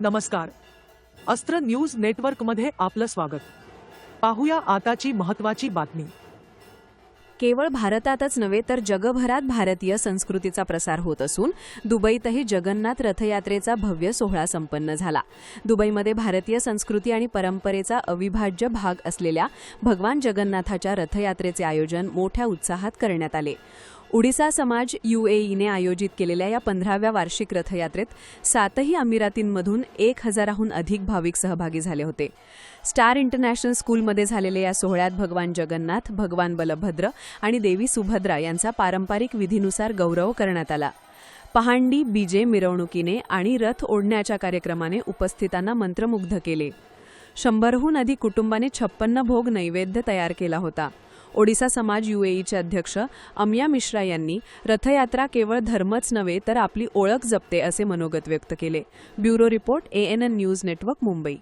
नमस्कार. अस्त्र न्यूज नेटवर्कमध्ये आपलं स्वागत. पाहूया आताची महत्वाची बातमी. केवळ भारतातच नव्हे तर जगभरात भारतीय संस्कृतीचा प्रसार होत असून दुबईतही जगन्नाथ रथयात्रेचा भव्य सोहळा संपन्न झाला. दुबईमध्ये भारतीय संस्कृती आणि परंपरेचा अविभाज्य भाग असलेल्या भगवान जगन्नाथाच्या रथयात्रेचे आयोजन मोठ्या उत्साहात करण्यात आले. ओडिसा समाज युएईने आयोजित केलेल्या या पंधराव्या वार्षिक रथयात्रेत सातही अमिरातींमधून एक हजाराहून अधिक भाविक सहभागी झाले होते. स्टार इंटरनॅशनल स्कूलमध्ये झालेल्या या सोहळ्यात भगवान जगन्नाथ भगवान बलभद्र आणि देवी सुभद्रा यांचा पारंपरिक विधीनुसार गौरव करण्यात आला. पहांडी बीजे मिरवणुकीने आणि रथ ओढण्याच्या कार्यक्रमाने उपस्थितांना मंत्रमुग्ध केले. शंभरहून अधिक कुटुंबाने छप्पन्न भोग नैवेद्य तयार केला होता. ओडिसा समाज युएईचे अध्यक्ष अमिया मिश्रा यांनी रथयात्रा केवळ धर्मच नव्हे तर आपली ओळख जपते असे मनोगत व्यक्त केले. Bureau report ANN news network Mumbai.